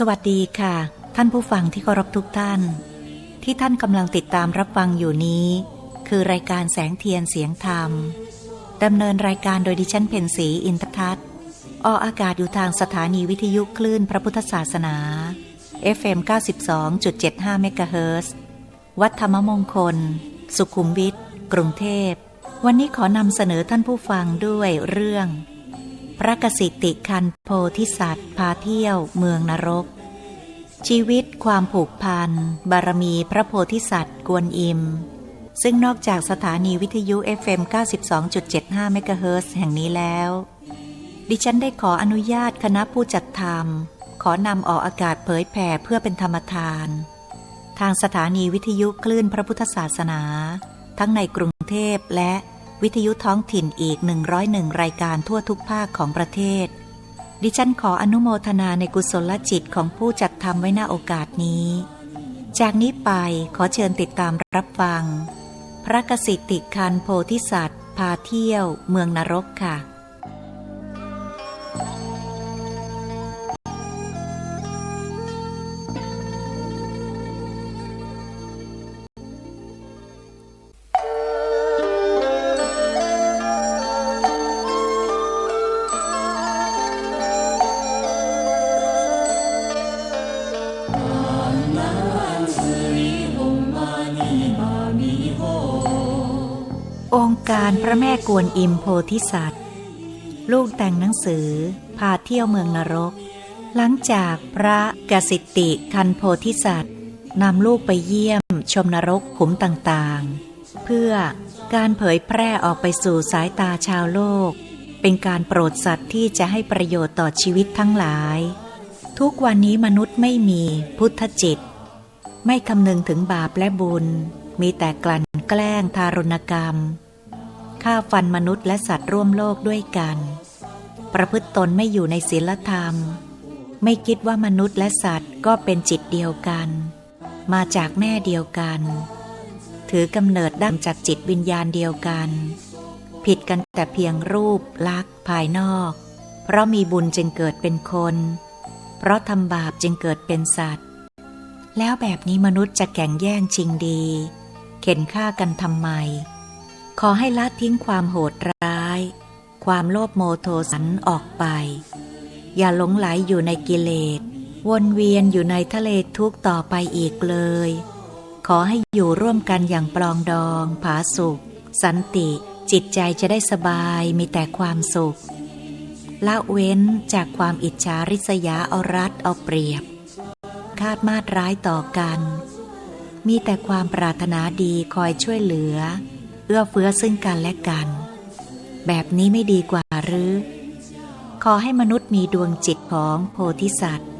สวัสดีค่ะ ท่านผู้ฟังที่เคารพทุกท่าน ที่ท่านกำลังติดตามรับฟังอยู่นี้ คือรายการแสงเทียนเสียงธรรมดำเนินรายการโดยดิฉันเพนสีอินททัศน์ออกอากาศอยู่ทางสถานีวิทยุคลื่นพระพุทธศาสนา FM 92.75เมกะเฮิรตซ์วัดธรรมมงคล สุขุมวิทกรุงเทพ วันนี้ขอนำเสนอท่านผู้ฟังด้วยเรื่อง พระกสิติคันโพธิสัตว์ พาเที่ยวเมืองนรก ชีวิตความผูกพัน บารมีพระโพธิสัตว์ กวนอิม ซึ่งนอกจากสถานีวิทยุ FM 92.75 เมกะเฮิรตซ์แห่งนี้แล้ว ดิฉันได้ขออนุญาตคณะผู้จัดทำขอนำออกอากาศเผยแผ่เพื่อเป็นธรรมทาน ทางสถานีวิทยุคลื่นพระพุทธศาสนา ทั้งในกรุงเทพและ วิทยุท้องถิ่นอีก 101 รายการทั่วทุกภาคของประเทศ ดิฉันขออนุโมทนาในกุศลจิตของผู้จัดทำไว้หน้าโอกาสนี้ จากนี้ไปขอเชิญติดตามรับฟัง พระกสิติคันโพธิสัตว์ พาเที่ยว เมืองนรกค่ะ งค์การพระแม่กวนอิมโพธิสัตว์ ลูกแต่งหนังสือ พาเที่ยวเมืองนรก หลังจากพระกสิติคันโพธิสัตว์นำลูกไปเยี่ยม ชมนรกขุมต่างๆ เพื่อการเผยแพร่ออกไปสู่สายตาชาวโลก เป็นการโปรดสัตว์ที่จะให้ประโยชน์ต่อชีวิตทั้งหลาย ทุกวันนี้มนุษย์ไม่มีพุทธจิต ไม่คำนึงถึงบาปและบุญ มีแต่กลั่นแกล้งทารุณกรรม ฆ่าฟันมนุษย์และสัตว์ร่วมโลกด้วยกัน ประพฤติตนไม่อยู่ในศีลธรรม ไม่คิดว่ามนุษย์และสัตว์ก็เป็นจิตเดียวกัน มาจากแม่เดียวกัน ถือกำเนิดดั้งจากจิตวิญญาณเดียวกัน ผิดกันแต่เพียงรูปลักษ์ภายนอก เพราะมีบุญจึงเกิดเป็นคน เพราะทำบาปจึงเกิดเป็นสัตว์ แล้วแบบนี้มนุษย์จะแข่งแย่งชิงดี เข็นฆ่ากันทำไม ขอให้ละทิ้งความโหดร้าย ความโลภโมโทสันออกไป อย่าหลงไหลอยู่ในกิเลส วนเวียนอยู่ในทะเลทุกต่อไปอีกเลย ขอให้อยู่ร่วมกันอย่างปลองดอง ผาสุข สันติ จิตใจจะได้สบายมีแต่ความสุข ละเว้นจากความอิจฉาริษยาเอารัดเอาเปรียบ คาดมาดร้ายต่อกัน มีแต่ความปรารถนาดีคอยช่วยเหลือ เอื้อเฟื้อซึ่งกันและกัน แบบนี้ไม่ดีกว่าหรือ ขอให้มนุษย์มีดวงจิตของโพธิสัตว์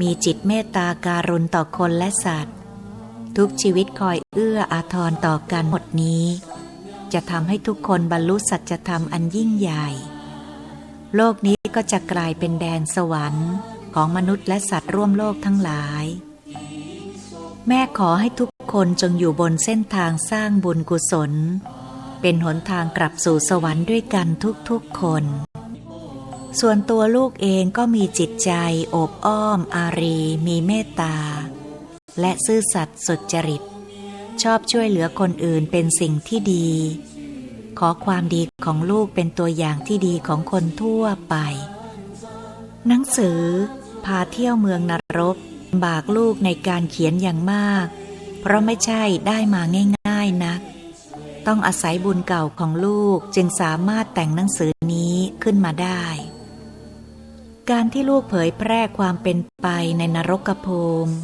มีจิตเมตตาการุณต่อคนและสัตว์ ทุกชีวิตคอยเอื้ออาทรต่อกันหมดนี้ จะทำให้ทุกคนบรรลุสัจธรรมอันยิ่งใหญ่ โลกนี้ก็จะกลายเป็นแดนสวรรค์ของมนุษย์และสัตว์ร่วมโลกทั้งหลาย แม่ขอให้ทุก คนจงอยู่บนเส้นทางสร้างบุญกุศล เป็นหนทางกลับสู่สวรรค์ด้วยกันทุกๆคน ส่วนตัวลูกเองก็มีจิตใจโอบอ้อม อารี มีเมตตา และซื่อสัตย์สุจริต ชอบช่วยเหลือคนอื่นเป็นสิ่งที่ดี ขอความดีของลูกเป็นตัวอย่างที่ดีของคนทั่วไป หนังสือ พาเที่ยวเมืองนรกลำบากลูกในการเขียนอย่างมาก เพราะไม่ใช่ได้มาง่ายๆนัก ต้องอาศัยบุญเก่าของลูกจึงสามารถแต่งหนังสือนี้ขึ้นมาได้ การที่ลูกเผยแพร่ความเป็นไปในนรกภูมิ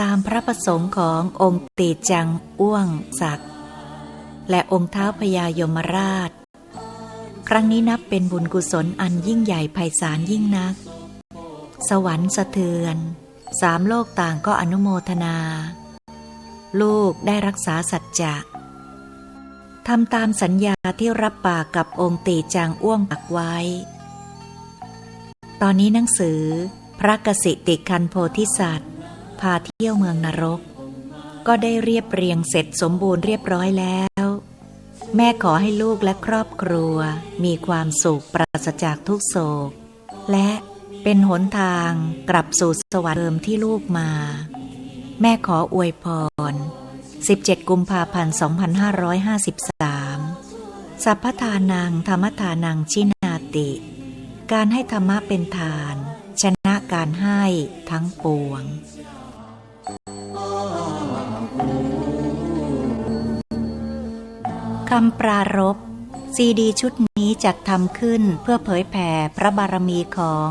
ตามพระประสงค์ขององค์ตีจังอ้วงศักดิ์และองค์เท้าพญายมราช ครั้งนี้นับเป็นบุญกุศลอันยิ่งใหญ่ไพศาลยิ่งนัก สวรรค์สะเทือน สามโลกต่างก็อนุโมทนา ลูกได้รักษาสัจจะทำตามสัญญาที่รับปากกับองค์ตีจางอ้วงปักไว้ ตอนนี้หนังสือ พระกสิติคันโพธิสัตว์ พาเที่ยวเมืองนรก ก็ได้เรียบเรียงเสร็จสมบูรณ์เรียบร้อยแล้ว แม่ขอให้ลูกและครอบครัว มีความสุขปราศจากทุกโศก และ เป็นหนทางกลับสู่สวรรค์เดิมที่ลูกมา แม่ขออวยพร 17 กุมภาพันธ์ 2553 สัพพทานังธรรมทานังชินาติ การให้ธรรมะเป็นทาน ชนะการให้ทั้งปวงคำปรารบซีดีชุดนี้จัดทำขึ้นเพื่อเผยแผ่พระบารมีของ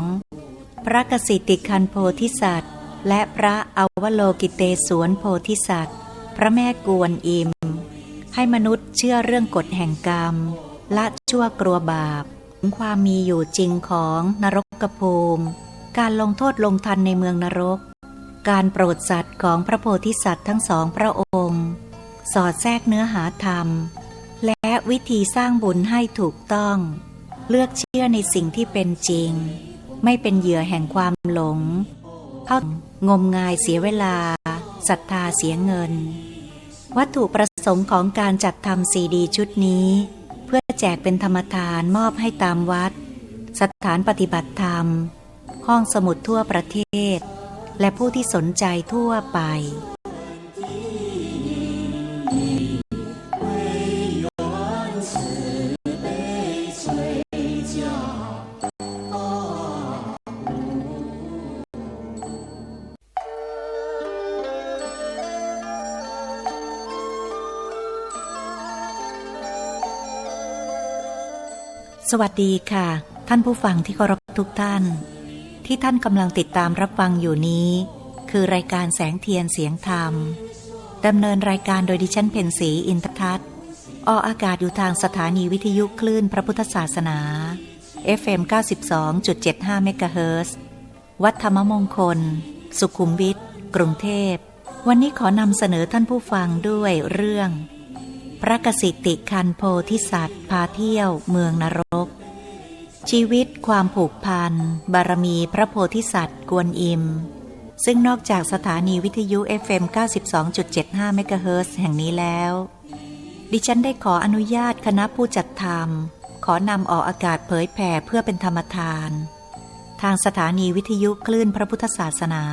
ระกสิติคันโพธิสัตว์ และพระอวโลกิเตสวนโพธิสัตว์ พระแม่กวนอิม ให้มนุษย์เชื่อเรื่องกฎแห่งกรรม ละชั่วกลัวบาปถึงความมีอยู่จริงของนรกภูมิ การลงโทษลงทันในเมืองนรก การโปรดสัตว์ของพระโพธิสัตว์ทั้งสองพระองค์ สอดแทรกเนื้อหาธรรม และวิธีสร้างบุญให้ถูกต้อง เลือกเชื่อในสิ่งที่เป็นจริง ไม่เป็นเหยื่อแห่งความหลง เข้างมงายเสียเวลาศรัทธาเสียเงิน วัตถุประสงค์ของการจัดทำซีดีชุดนี้ เพื่อแจกเป็นธรรมทานมอบให้ตามวัด สถานปฏิบัติธรรม ห้องสมุดทั่วประเทศ และผู้ที่สนใจทั่วไป สวัสดีค่ะ ท่านผู้ฟังที่เคารพทุกท่าน ที่ท่านกำลังติดตามรับฟังอยู่นี้ คือรายการแสงเทียนเสียงธรรมดำเนินรายการโดยดิฉันเพนสีอินททัศน์ออกอากาศอยู่ทางสถานีวิทยุคลื่นพระพุทธศาสนา FM 92.75 เมกะเฮิรตซ์วัดธรรมมงคล สุขุมวิทกรุงเทพ วันนี้ขอนำเสนอท่านผู้ฟังด้วยเรื่อง พระกสิติคันโพธิสัตว์พาเที่ยวเมืองนรก ชีวิตความผูกพัน บารมีพระโพธิสัตว์ กวนอิม ซึ่งนอกจากสถานีวิทยุ FM 92.75เมกะเฮิรตซ์แห่งนี้แล้ว ดิฉันได้ขออนุญาตคณะผู้จัดทำขอนำออกอากาศเผยแผ่เพื่อเป็นธรรมทาน ทางสถานีวิทยุคลื่นพระพุทธศาสนา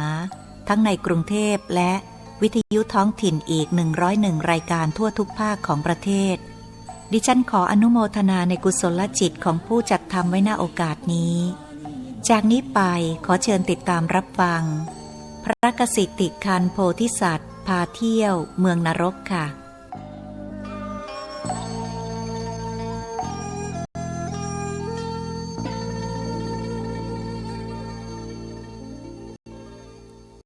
ทั้งในกรุงเทพและวิทยุท้องถิ่นอีก 101 รายการทั่วทุกภาคของประเทศ ดิฉันขออนุโมทนาในกุศลจิตของผู้จัดทำไว้หน้าโอกาสนี้ จากนี้ไปขอเชิญติดตามรับฟัง พระกสิติคันโพธิสัตว์ พาเที่ยว เมืองนรกค่ะ